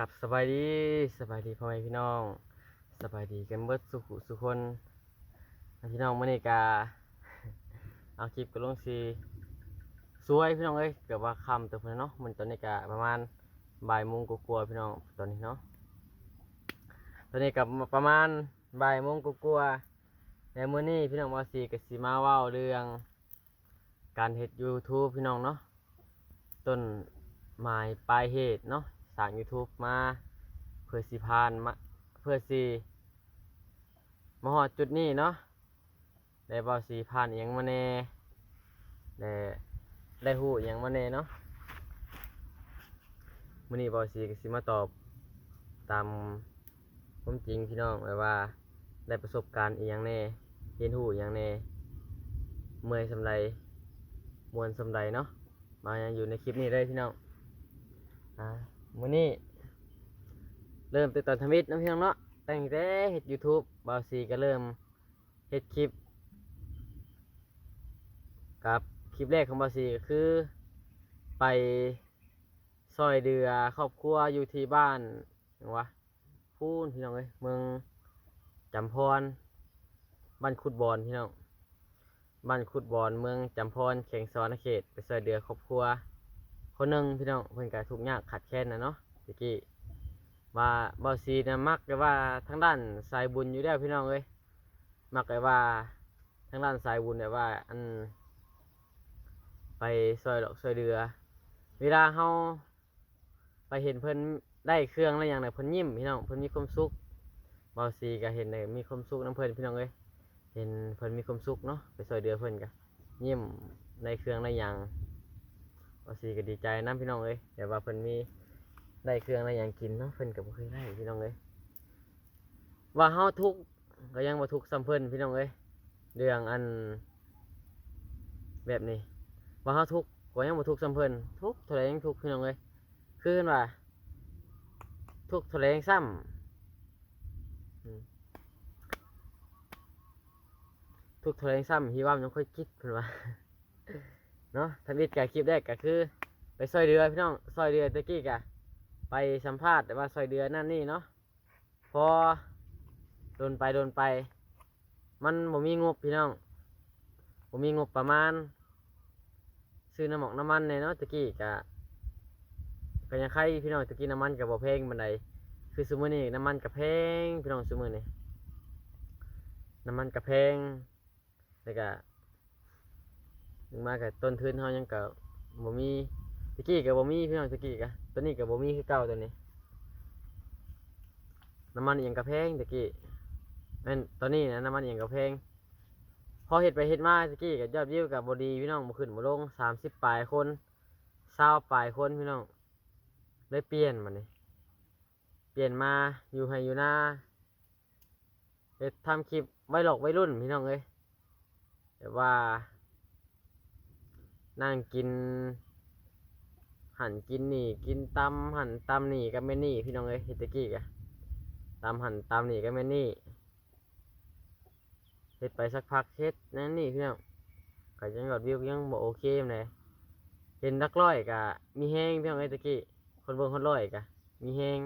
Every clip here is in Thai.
กับสบายดีสบายดีพ่อแม่พี่น้องสบายดีกันเบิดสุขสุขคนพี่น้องมื่อนี้กาเอาคลิปก็ลงสีสวยพี่น้องเอ้ยเกือบว่าคำตัวพื่นเนาะมันตอนนี้กาประมาณบ่ายโมงกลัวๆพี่น้องตอนนี้เนาะตอนนี้กับประมาณบ่ายโมงกลัวๆในมื้อนี้พี่น้องมาสีกับสีมาว้าเรื่อง การเฮ็ด YouTube พี่น้องเนาะต้นหมายปลายเหตุเนาะ สร้าง YouTube มาเพื่อสิพานมาเพื่อสิมาฮอดจุดนี้เนาะได้เบาสีผ่านอหยังมาแน่ได้ได้ฮู้อหยังมาแน่เนาะมื้อนี้เบาสีก็สิมาตอบตามความจริงพี่น้องแบบว่าได้ประสบการณ์อีหยังแน่เรียนรู้อหยังแน่เมื่อยสำไรมวนสำใดเนาะมายังอยู่ในคลิปนี้เลยพี่น้องอ่า มื้อนี้เริ่มตั้งแต่ทำอิฐนะพี่น้องเนาะตั้งแต่เฮ็ด YouTube บาวซีก็เริ่มเฮ็ดคลิปกับคลิปแรกของบาวซีก็คือ ไปซอยเดือครอบครัวอยู่ที่บ้านหยังวะพูนพี่น้องเอ้ยเมืองจำพรบ้านขุดบอนพี่น้องบ้านขุดบอนเมืองจำพรเขียงสวรรณเขต ไปช่วยเดือครอบครัว คนหนึ่งพี่น้องเพิ่นก็ทุกข์ยากขัดแค้นนะเนาะตะกี้ว่าบาซีนะมักแต่ว่าทางด้านสายบุญอยู่แล้วพี่น้องเอ้ยมักแต่ว่าทางด้านสายบุญแบบว่า อัน ไปซอยดอกซอยเดือ เวลาเฮาไปเห็นเพิ่นได้เครื่องแล้วอย่างไรเพิ่นยิ้มพี่น้องเพิ่นมีความสุขบาซีก็เห็นเลยมีความสุขน้ำเพิ่นพี่น้องเอ้ยเห็นเพิ่นมีความสุขเนาะไปซอยเดือเพิ่นก็ยิ้มในเครื่องในหยัง ว่าสีก็ดีใจนํพี่น้องเอ้ยแต่ว่าเพิ่นมีได้เครื่องในหยังกินเนาะเพิ่นก็บ่เคยได้พี่น้องเอ้ยว่าเฮาทุกข์ก็ยังบ่ทุกข์ซ้ำเพิ่นพี่น้องเอ้ยเรื่องอันแบบนี้ ว่าเฮาทุกข์ก็ยังบ่ทุกข์ซ้ำเพิ่นทุกข์เท่าไรยังทุกข์พี่น้องเอ้ยคือเพิ่นว่าทุกข์เท่าไรยังซ้ำอืมทุกเทอมซ้ำที่ว่ามันต้องค่อยคิดเพิ่นว่า เนาะทำอิดกับคลิปแรกก็คือ ไปซอยเรือพี่น้องซอยเรือตะกี้กะไปสัมภาษณ์แต่ว่าซอยเรือนั่นนี่เนาะพอโดนไปโดนไป มันบ่มีงบพี่น้องบ่มีงบประมาณ ซื้อน้ำหมอกน้ำมันเนี่ยเนาะตะกี้กะก็ยังใครพี่น้องตะกี้น้ำมันกับบ่แพงบันไดคือซุมื้อนี้น้ำมันกับแพงพี่น้องซุมื้อนี้น้ำมันกับแพงแล้วก็ ถึงมากับต้นทุนเขายังกับบ่มีตะกี้กับบ่มีพี่น้องตะกี้กะตัวนี้กับบ่มีคือเก่าตัวนี้ น้ำมันเอียงกระแพงตะกี้แม่นตอนนี้นะน้ำมันเอียงกระแพงพอเฮ็ดไปเฮ็ดมาตะกี้กับยอดวิวกับบดีพี่น้องบ่ขึ้นบ่ลงสามสิบปลายคนเศร้าปลายคนพี่น้องเลยเปลี่ยนมานี่เปลี่ยนมาอยู่ให้อยู่หน้าเฮ็ดทำคลิปไว้หลอกไว้รุ่นพี่น้องเอ้ยแต่ว่า นั่งกิน หันกินนี่กินตำหันตำนี่ก็ไม่นี่ พี่น้องเอ้ยเฮตกี้กะตำหันตำนี่ก็ไม่นี่เฮ็ดไปสักพักเฮ็ดนั่นนี่พี่น้องก็ยังยอดวิวยังบ่โอเคอยู่เลยเห็นนักร้อยกะมีแห้งพี่น้องเอ้ยตะกี้คนเบิ่งคนร้อยกะมีแห้ง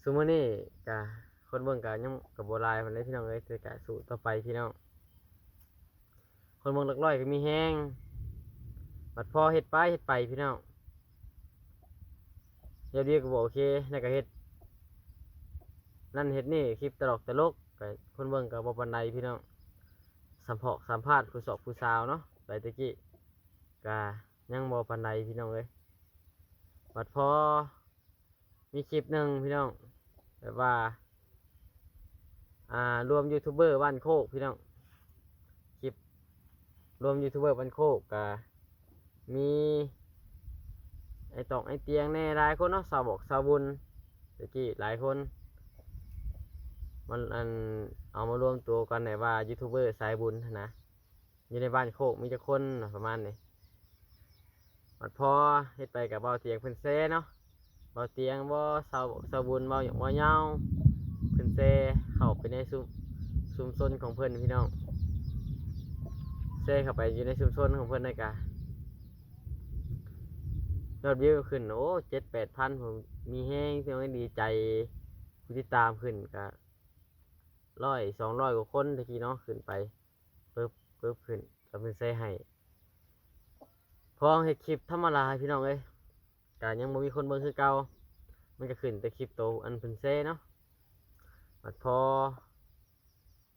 ซุมื้อนี้กะคนเบิ่งกะยังกับโบราณมันเลยพี่น้องเอ้ยแต่กะสู่ต่อไปพี่น้อง คนเบิ่งหลักร้อยก็มีแห้งบัดพอเฮ็ดไปเฮ็ดไปพี่น้องเฮ็ดเดียก็บ่โอเคแล้วก็เฮ็ดนั่นเฮ็ดนี่คลิปตลกตลกก็คนเบิ่งก็บ่ปานใดพี่น้องสัมภาษณ์สัมภาษณ์ผู้สอบผู้สาวเนาะไปตะกี้ก็ยังบ่ปานใดพี่น้องเอ้ยบัดพอมีคลิปหนึ่งพี่น้องแบบว่าอ่ารวมยูทูบเบอร์บ้านโคกพี่น้อง รวมยูทูบเบอร์บ้านโคกกะมีไอตอกไอเตียงแน่หลายคนเนาะสาวบอกสาวบุญตะกี้หลายคน มันอันเอามารวมตัวกันในว่ายูทูบเบอร์สายบุญนะอยู่ในบ้านโคกมีจะคนประมาณนี้มันพอเฮ็ดไปกับเบาเตียงเพิ่นเซ่เนาะเบาเตียงบ่สาวสาวบุญเบาอย่างบ่ยาวเพิ่นเซเข้าไปในซุมชุมชนของเพิ่นพี่น้อง เซเข้าไปอยู่ในชุมชนของเพิ่อนได้กะยอดวิวขึ้นโอ้เจ็ดแปดพันผมมีแห้งพี่น้องดีใจผู้ที่ตามขึ้นก็ร้อยสองร้อยกว่าคนตะกี้เนาะขึ้นไปปึ๊บปึ๊บขึ้นก็เป็นเซให้พอเฮ็ดคลิปธรรมดาพี่น้องเอ้ยก็ยังบ่มีคนเบิ่งคือเก่ามันก็ขึ้นแต่คลิปโตอันเพิ่นเซเนาะบัดพอ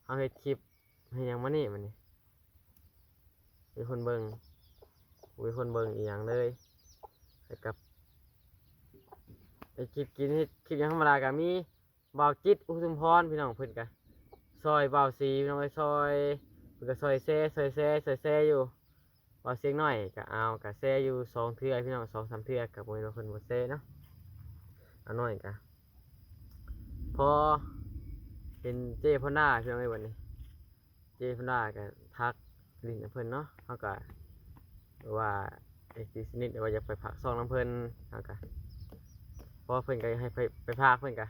เฮาเฮ็ดคลิปให้ยังมานี่มันนี่ มีคนเบิงมีคนเบิงอีหยังเลยแล้วกับไอคลิปกินเฮ็ดคลิปหยังธรรมดาก็มีบ่าวจิตอุทุมพรพี่น้องเพิ่นก็ซอยบ่าวสีพี่น้องไปซอยเพิ่นก็ซอยแซ่ซอยแซ่ซอยแซ่อยู่บ่าวเสียงหน้อยก็เอาก็แซ่อยู่สองเทื่อพี่น้องสองสามเทื่อก็บ่แม่นว่าเพิ่นบ่แซ่เนาะเอาน้อยก็พอเป็นเจ้พ่อหน้าพี่น้องไอ้ยบัดนี้เจ้พ่อหน้าก็ทัก ลิ้นให้เพิ่นเนาะเฮาก็ว่าเอกสนิทว่าอยากไปผักซองน้ำเพิ่นเอากะเพราะเพิ่นก็ให้ไปไปพากเพิ่นกะ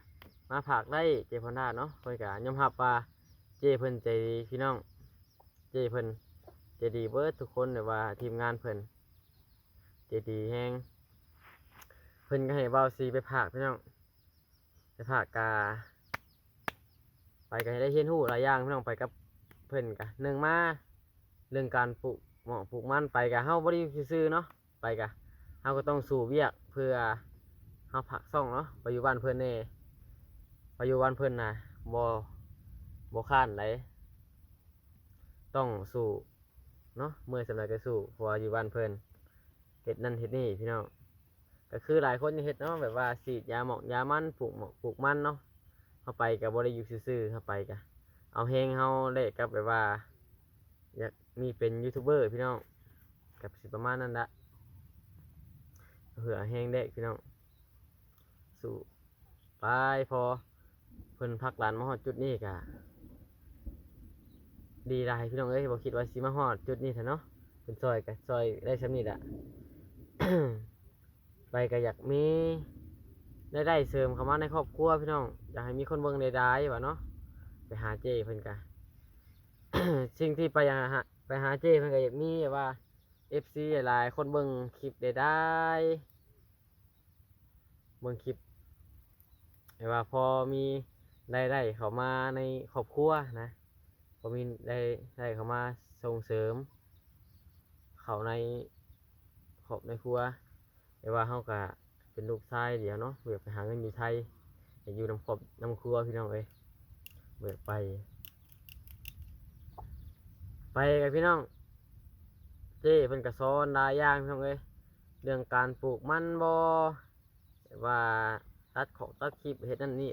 มาผักได้เจพอนดาเนาะเพิ่นกะยอมรับว่าเจเพิ่นใจดีพี่น้อง เจเพิ่นใจดีเบิดทุกคนหรือว่าทีมงานเพิ่นใจดีแฮงเพิ่นก็ให้เบาซีไปผักพี่น้องไปผักกาไปก็ให้ได้เรียนรู้หลายอย่างพี่น้องไปกับเพิ่นกะหนึ่งมา เรื่องการปลูกหมองปลูกมันไปกะเฮาบ่ได้ซื่อเนาะไปกะเฮาก็ต้องสู่เวียกเพื่อเฮาผักซ่องเนาะไปอยู่บ้านเพิ่นแน่ไปอยู่บ้านเพิ่นน่ะบ่บ่ค้านไดต้องสู่เนาะเมื่อสำาใดก็สู่พราะว่าอยู่บ้านเพิ่นเฮ็ดนั่นเฮ็ดนี่พี่น้องก็คือหลายคนเฮ็ดเนาะแบบว่าฉีดยาหมอกยามันปลูกหมอกปลูกมันเนาะเฮาไปก็บ่ได้อยู่ซื่อๆเฮาไปกะเอาแฮงเฮาแลกกับแบบว่าอยาก มีเป็นยูทูบเบอร์พี่น้องกับสิประมาณนั้นละเหือแห้งเด็กพี่น้องสู่ไปพอเพิ่นพักหลานมาฮอดจุดนี้กะดีได้พี่น้องเอ้ยบ่คิดว่าสิมาฮอดจุดนี้เถอะเนาะเป็นซอยกะซอยได้สำนี้ละไปก็อยากมีได้ได้เสริมเข้ามาในครอบครัวพี่น้องอยากให้มีคนเบิ่งได้ได้ว่าเนาะไปหาเจเพิ่นกะ สิ่งที่ไปหา ไปหาเจเพิ่นก็อยากมีแบบว่า FC หลายคนเบิ่งคลิปได้ได้เบิ่งคลิปแบบว่าพอมีได้ได้เข้ามาในครอบครัวนะพอมีได้ได้เข้ามาส่งเสริม เขาในครอบในครัวแต่ว่าเฮาก็เป็นลูกชายเดียวเนาะเบื่อไปหาเงินอยู่ไทยอยากอยู่นำครอบนำครัวพี่น้องเอ้ยเบื่อไป ไปกับพี่น้อง เจ้เพิ่นก็สอนหลายอย่างพี่น้องเอ้ยเรื่องการปลูกมันบ่แบว่าตัดของตัดคลิปเฮ็ดนั่นนี่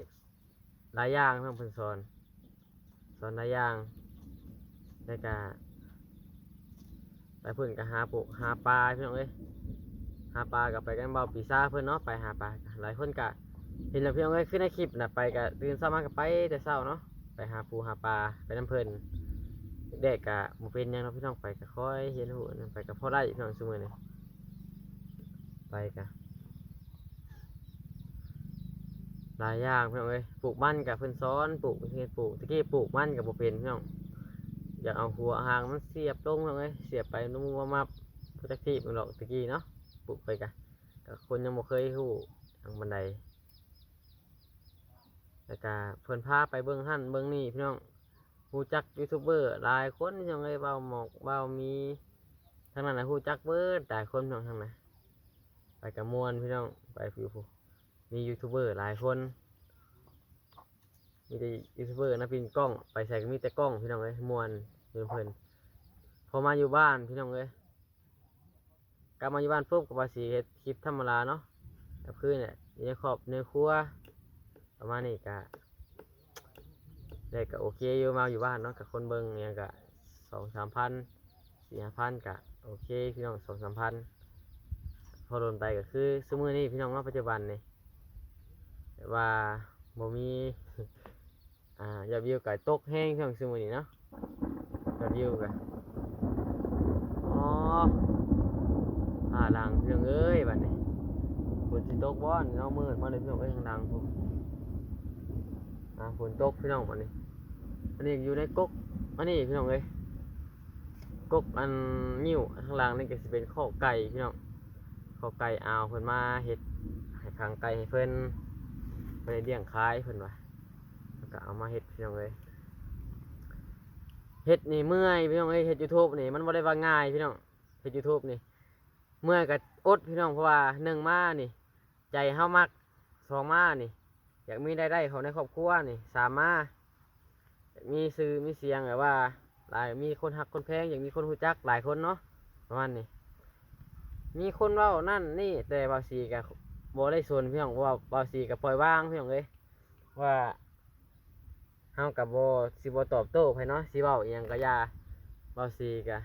หลายอย่างพี่น้องเพิ่นสอน สอนหลายอย่างแล้วก็ไปเพิ่นก็หาปลูกหาปลาพี่น้องเอ้ยหาปลากับไปกันเบาปีซ่าเพิ่อนเนาะไปหาปลาหลายคนก็เห็นแล้วพี่น้องเอ้ยขึ้นในคลิปนะไปก็ตื่นเช้ามาก็ไปแต่เช้าเนาะไปหาปูหาปลาไปน้ำเพิ่น เด็กๆกะบ่เป็นหยังเนาะพี่น้องไปก็ค่อยเรียนรู้นั่นไปก็พอได้พี่น้องซุมื้อนี้ไปกะหลายอย่างพี่น้องเอ้ยปลูกมันกับเพิ่นสอนปลูกเฮ็ดปลูกตะกี้ปลูกมันกับบ่เป็นพี่น้องอยากเอาหัวหางมันเสียบลงพี่น้องเอ้ยเสียบไปนุ่มว่ามับพุทธคีบมันหรอกตะกี้เนาะปลูกไปกะก็คนยังบ่เคยฮู้ทางบันไดแล้วก็เพิ่นพาไปเบิ่งหั่นเบิ่งนี่พี่น้อง ฮู้จักยูทูบเบอร์หลายคนยังไงเบาหมอกเบามีทางนั้นนะฮู้จักเบิร์ดหลายคนพี่น้งทางนั้นไปกับมวนพี่น้องไปฟิวผู้มียูทูบเบอร์หลายคนมีแต่ยูทูบเบอร์นะพินกล้อง ไปใส่ก็มีแต่กล้องพี่น้องเอ้ยมวนเพื่อนเพื่อนพอมาอยู่บ้านพี่น้องเอ้ยกลับมาอยู่บ้านปุ๊บก็มาสีเฮ็ดคลิปธรรมดาเนาะกับคืนเนี่ยในครอบในครัวประมาณนี้กะ ได้ก็โอเคอยู่มาอยู่บ้านเนาะกับคนเบิ่งเนี่ยก็สองสามพันสี่ห้าพันก็โอเคพี่น้องสองสามพันพอโดนไปก็คือสมือนี้พี่น้องว่าปัจจุบันนี่แต่ว่าบ่มีอ่ายอดวิวก็ตกแห้งพี่น้องสมือนี้เนาะยอดวิวก็อ๋อผ่าหลังพี่น้องเอ้ยบัดนี้ฝนสิตกบ่อนเนาะมืดมาเลยพี่น้องเอ้ยข้างหลังผม ฝนตกพี่น้องบัดนี้ อันนี้อยู่ในกกอันนี้พี่น้องเอ้ยกกอันนิ้วข้างล่างนี่ก็สิเป็นข้อไก่พี่น้องขเขาไก่เอาเพิ่นมาเฮ็ดให้ขังไก่ให้เพิ่นเพิ่นเลี้ยงขายเพิ่นว่าแล้วก็เอามาเฮ็ดพี่น้องเอ้ยเฮ็ดนี่เมื่อยพี่น้องเอ้ยเฮ็ด YouTube นี่มันบ่ได้ว่าง่ายพี่น้องเฮ็ด YouTube นี่เมื่อยก็อดพี่น้องเพราะว่าหนึ่งมานี่ ใจเฮามักสองมานี่ อยากมีได้ได้เขาในครอบครัวนี่สามาอยากมีซื้อมีเสียงแบบว่าหลายมีคนหักคนแพงอยากมีคนรู้จักหลายคนเนาะประมาณนี้มีคนเว้านั่นนี่แต่บางสีกับบได้ส่วนพี่น้องว่าบางสีกับปล่อยว่างพี่น้องเลยว่าเฮากับโบสิบตอบโต้ไปเนาะสิเว้าอหยังก็ยาบางสีกับ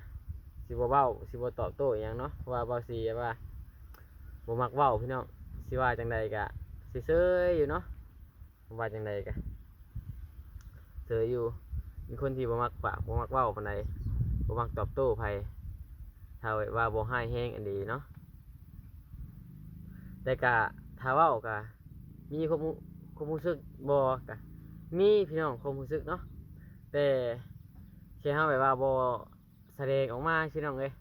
สิบเว้าสิบตอบโต้อหยังเนาะว่าบางสีว่าบ่มักเว้าพี่น้องสิว่าจังใดกะสิเซยอยู่เนาะ ว่าจังใดกะเซยอยู่ มีคนที่บ่มักปากบ่มักเว้าปานใดบ่มักตอบโต้ไผถ้าว่าบ่ให้แฮงอันดีเนาะแต่กะถ้าเว้ากะมีความรู้ความรู้สึกบ่กะมีพี่น้องความรู้สึกเนาะแต่แค่เฮาแบบว่าบ่แสดงออกมาพี่น้องเอ้ย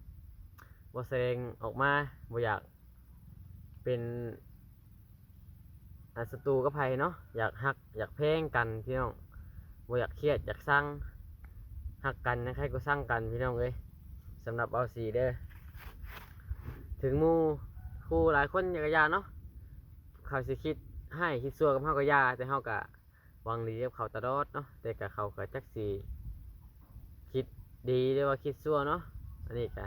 บ่แสดงออกมาบ่อยากเป็น อ่าศัตรูกับไผเนาะอยากฮักอยากแพงกันพี่น้องบ่อยากเครียดอยากสร้างหักกันนะใครก็สร้างกันพี่น้องเอ้ยสำหรับเอาสีเด้อถึงมูครูหลายคนอยากยาเนาะเขาสิคิดให้คิดซัวกับเฮาก็ยาแต่เฮาก็วังดีกับเขาตลอดเนาะแต่กับเขาก็จักสิคิดดีหรือว่าคิดซัวเนาะอันนี้ก็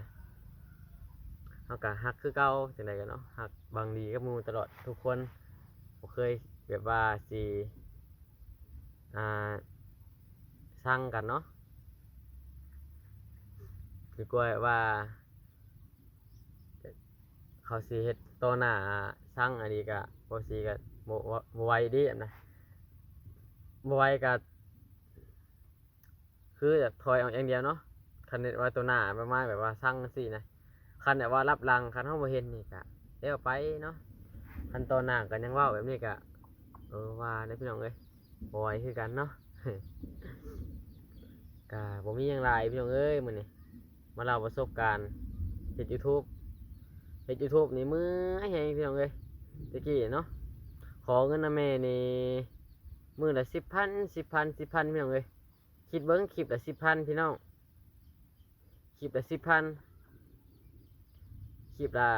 เฮาก็ฮักคือเก่าจังไดกันเนาะฮักวังดีกับมูตลอดทุกคน บ่เคยแบบว่าสิอ่าสร้างกันเนาะคือกลัวว่า เขาสีเฮ็ดโตวหน้าสร้างอันนี้ก็บ่สีก็บ่บ่ไหวดีนะบ่ไหวก็คือแบบถอยออกอย่างเดียวเนาะคันเฮ็ดว่าตัวหน้าประมาณแบบว่าสร้างจังซี่นะคันแบบว่ารับหลังคันเฮาบ่เห็นนี่ก็เดี๋ยวไปเนาะ คันตัวหน้าก็ยังว้าแบบนี้ก็เออว่าได้พี่น้องเอ้ยบ่ไหวคือกันเนาะ กะผมมียังไรพี่น้องเอ้ยมือนี้มาเล่าประสบการณ์เฮ็ด YouTube เฮ็ด YouTube นี่มือให้แฮงพี่น้องเอ้ยตะกี้เนาะขอเงินนะแม่นี่มือละ10,000 10,000 10,000พี่น้องเอ้ยคิดเบิ่งคลิปละ10,000พี่น้องคลิปละ10,000คลิปละ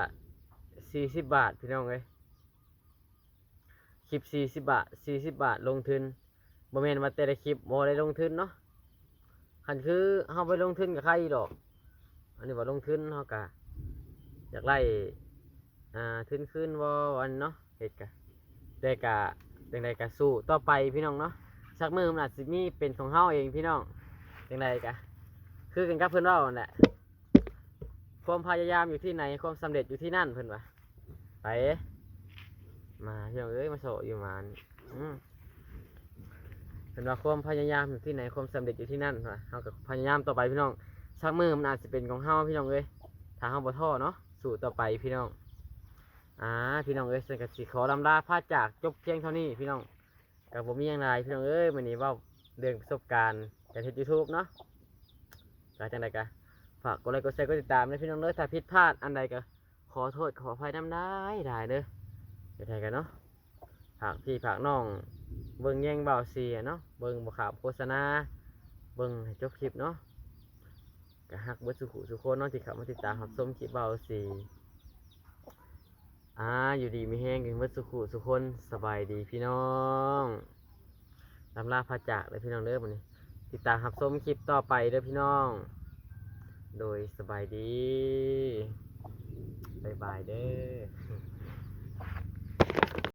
40บบาทพี่น้องเอ้ย ลิป40บาท40บาทลงทุนบ่แม่นว่าแต่ละคลิปบ่ได้ลงทุนเนาะคันคือเฮาไปลงทุนกับใครดอก อันนี้ว่าลงทุนเฮากะอยากไล่อ่าทุนคืนบ่อันเนาะเฮ็ดกะแต่กะจังไดกะสู้ต่อไปพี่น้องเนาะสักมื้อมันอาจสิมีเป็นของเฮาเองพี่น้องจังไดกะคือกันกับเพิ่นเว้านั่นแหละความพยายามอยู่ที่ไหนความสำเร็จอยู่ที่นั่นเพิ่นว่าไป มาพี่น้องเอ้ยมาโซอยู่มานเห็นว่าความพยายามอยู่ที่ไหนความสำเร็จอยู่ที่นั่นว่ะเฮากับพยายามต่อไปพี่น้องสักมือมันอาจจะเป็นของเฮาพี่น้องเอ้ยถ้าเฮาบ่ท้อเนาะสู้ต่อไปพี่น้องอ่าพี่น้องเอ้ยฉันก็สิขอลำลาพาจากจบเพียงเท่านี้พี่น้องกับผมมีอย่างไรพี่น้องเอ้ยวันนี้เว่าเรื่องประสบการณ์การเฮ็ด YouTube เนาะก็จังไดก็ฝากกดไลค์กดแชร์กดติดตามนะพี่น้องเด้อถ้าผิดพลาดอันใดก็ขอโทษขออภัยน้ำได้ได้เด้อ เดี๋ยวไทยกันเนาะฝากพี่ฝากน้อง เบิ่งแย่งเบาเสียเนาะ เบิ่งบ่ข่าวโฆษณา เบิ่งให้จบคลิปเนาะก็ฮักเบิดสุขุสุคนเนาะที่เข้ามาติดตามรับชมคลิปเบาสีอ่าอยู่ดีมีแห้งกันเบิดสุขุสุคนสบายดีพี่น้องลำลาพาจากเลยพี่น้องเด้อมื้อนี้ ติดตามรับชมคลิปต่อไปเด้อพี่น้อง โดยสบายดีบายบายเด้อ